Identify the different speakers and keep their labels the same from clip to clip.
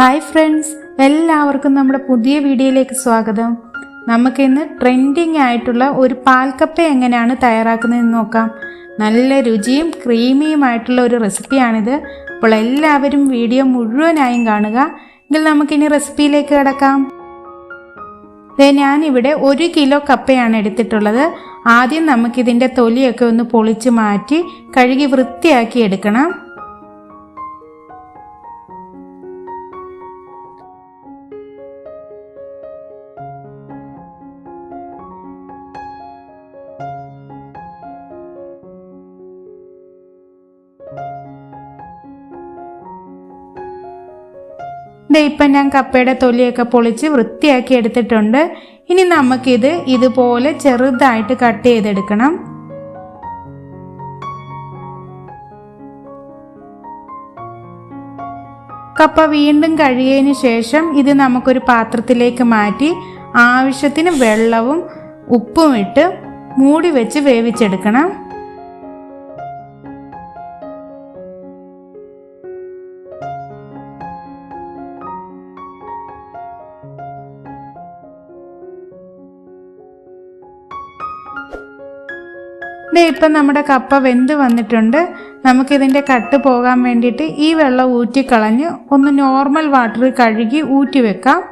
Speaker 1: Hi friends എല്ലാവർക്കും നമ്മുടെ പുതിയ വീഡിയോയിലേക്ക് സ്വാഗതം. നമുക്കിന്ന് ട്രെൻഡിങ് ആയിട്ടുള്ള ഒരു പാൽക്കപ്പ എങ്ങനെയാണ് തയ്യാറാക്കുന്നതെന്ന് നോക്കാം. നല്ല രുചിയും ക്രീമിയുമായിട്ടുള്ള ഒരു റെസിപ്പിയാണിത് അപ്പോൾ എല്ലാവരും വീഡിയോ മുഴുവനായും കാണുക. എങ്കിൽ നമുക്കിനി റെസിപ്പിയിലേക്ക് കിടക്കാം. ദേ ഞാനിവിടെ ഒരു കിലോ കപ്പയാണ് എടുത്തിട്ടുള്ളത്. ആദ്യം നമുക്കിതിന്റെ തൊലിയൊക്കെ ഒന്ന് പൊളിച്ച് മാറ്റി കഴുകി വൃത്തിയാക്കി എടുക്കണം. ദേ ഇപ്പം ഞാൻ കപ്പയുടെ തൊലിയൊക്കെ പൊളിച്ച് വൃത്തിയാക്കി എടുത്തിട്ടുണ്ട്. ഇനി നമുക്കിത് ഇതുപോലെ ചെറുതായിട്ട് കട്ട് ചെയ്തെടുക്കണം. കപ്പ വീണ്ടും കഴുകിയതിന് ശേഷം ഇത് നമുക്കൊരു പാത്രത്തിലേക്ക് മാറ്റി ആവശ്യത്തിന് വെള്ളവും ഉപ്പും ഇട്ട് മൂടി വെച്ച് വേവിച്ചെടുക്കണം. ദേ ഇപ്പം നമ്മുടെ കപ്പ വെന്ത് വന്നിട്ടുണ്ട്. നമുക്കിതിന്റെ കട്ട് പോകാൻ വേണ്ടിയിട്ട് ഈ വെള്ളം ഊറ്റിക്കളഞ്ഞ് ഒന്ന് നോർമൽ വാട്ടർ കഴുകി ഊറ്റി വെക്കാം.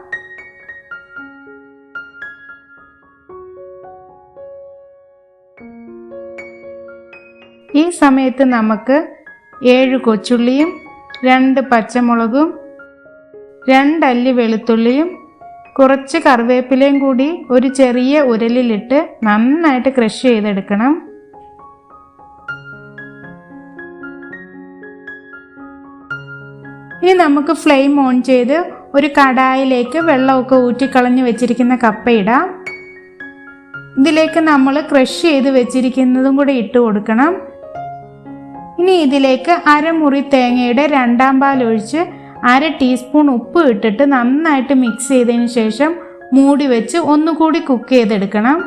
Speaker 1: ഈ സമയത്ത് നമുക്ക് ഏഴ് കൊച്ചുള്ളിയും രണ്ട് പച്ചമുളകും രണ്ടല്ലി വെളുത്തുള്ളിയും കുറച്ച് കറിവേപ്പിലയും കൂടി ഒരു ചെറിയ ഉരലിലിട്ട് നന്നായിട്ട് ക്രഷ് ചെയ്തെടുക്കണം. ഇനി നമുക്ക് ഫ്ലെയിം ഓൺ ചെയ്ത് ഒരു കടായിലേക്ക് വെള്ളമൊക്കെ ഊറ്റിക്കളഞ്ഞ് വെച്ചിരിക്കുന്ന കപ്പ ഇടാം ഇതിലേക്ക് നമ്മൾ ക്രഷ് ചെയ്ത് വെച്ചിരിക്കുന്നതും കൂടെ ഇട്ട് കൊടുക്കണം. ഇനി ഇതിലേക്ക് അരമുറി തേങ്ങയുടെ രണ്ടാം പാൽ ഒഴിച്ച് അര ടീസ്പൂൺ ഉപ്പ് ഇട്ടിട്ട് നന്നായിട്ട് മിക്സ് ചെയ്തതിന് ശേഷം മൂടി വെച്ച് ഒന്നുകൂടി കുക്ക് ചെയ്തെടുക്കണം.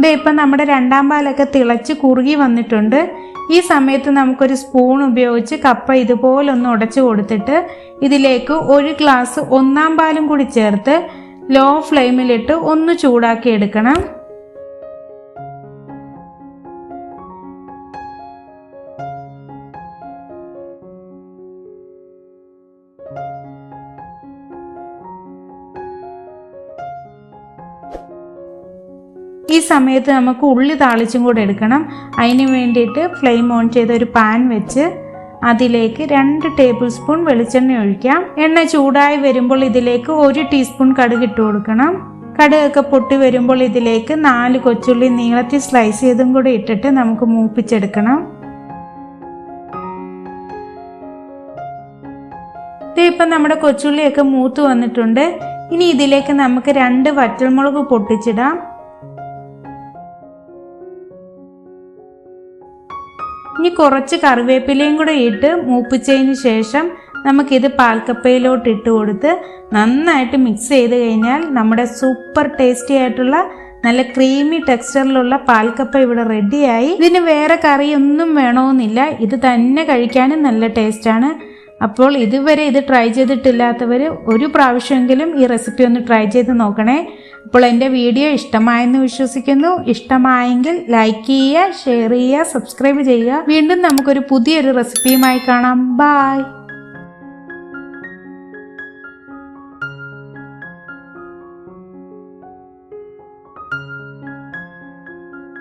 Speaker 1: ദേ ഇപ്പം നമ്മുടെ രണ്ടാം പാലൊക്കെ തിളച്ച് കുറുകി വന്നിട്ടുണ്ട്. ഈ സമയത്ത് നമുക്കൊരു സ്പൂൺ ഉപയോഗിച്ച് കപ്പ ഇതുപോലൊന്ന് ഉടച്ചു കൊടുത്തിട്ട് ഇതിലേക്ക് ഒരു ഗ്ലാസ് ഒന്നാം പാലും കൂടി ചേർത്ത് ലോ ഫ്ലെയിമിലിട്ട് ഒന്ന് ചൂടാക്കി എടുക്കണം. ഈ സമയത്ത് നമുക്ക് ഉള്ളി താളിച്ചും കൂടെ എടുക്കണം. അതിന് വേണ്ടിയിട്ട് ഫ്ലെയിം ഓൺ ചെയ്ത ഒരു പാൻ വെച്ച് അതിലേക്ക് രണ്ട് ടേബിൾ സ്പൂൺ വെളിച്ചെണ്ണ ഒഴിക്കാം. എണ്ണ ചൂടായി വരുമ്പോൾ ഇതിലേക്ക് ഒരു ടീസ്പൂൺ കടുക് ഇട്ട് കൊടുക്കണം. കടുകൊക്കെ പൊട്ടി വരുമ്പോൾ ഇതിലേക്ക് നാല് കൊച്ചുള്ളി നീളത്തിൽ സ്ലൈസ് ചെയ്തും കൂടെ ഇട്ടിട്ട് നമുക്ക് മൂപ്പിച്ചെടുക്കണം. ഇപ്പം നമ്മുടെ കൊച്ചുള്ളിയൊക്കെ മൂത്ത് വന്നിട്ടുണ്ട്. ഇനി ഇതിലേക്ക് നമുക്ക് രണ്ട് വറ്റൽമുളക് പൊട്ടിച്ചിടാം. ഇനി കുറച്ച് കറിവേപ്പിലയും കൂടെ ഇട്ട് മൂപ്പിച്ചതിന് ശേഷം നമുക്കിത് പാൽക്കപ്പയിലോട്ട് ഇട്ട് കൊടുത്ത് നന്നായിട്ട് മിക്സ് ചെയ്ത് കഴിഞ്ഞാൽ നമ്മുടെ സൂപ്പർ ടേസ്റ്റി ആയിട്ടുള്ള നല്ല ക്രീമി ടെക്സ്ചറിലുള്ള പാൽക്കപ്പ ഇവിടെ റെഡിയായി ഇതിന് വേറെ കറിയൊന്നും വേണമെന്നില്ല ഇത് തന്നെ കഴിക്കാനും നല്ല ടേസ്റ്റാണ് അപ്പോൾ ഇതുവരെ ഇത് ട്രൈ ചെയ്തിട്ടില്ലാത്തവർ ഒരു പ്രാവശ്യമെങ്കിലും ഈ റെസിപ്പി ഒന്ന് ട്രൈ ചെയ്ത് നോക്കണേ. അപ്പോൾ എന്റെ വീഡിയോ ഇഷ്ടമായെന്ന് വിശ്വസിക്കുന്നു. ഇഷ്ടമായെങ്കിൽ ലൈക്ക് ചെയ്യുക ഷെയർ ചെയ്യുക സബ്സ്ക്രൈബ് ചെയ്യുക. വീണ്ടും നമുക്കൊരു പുതിയൊരു റെസിപ്പിയുമായി കാണാം. ബായ്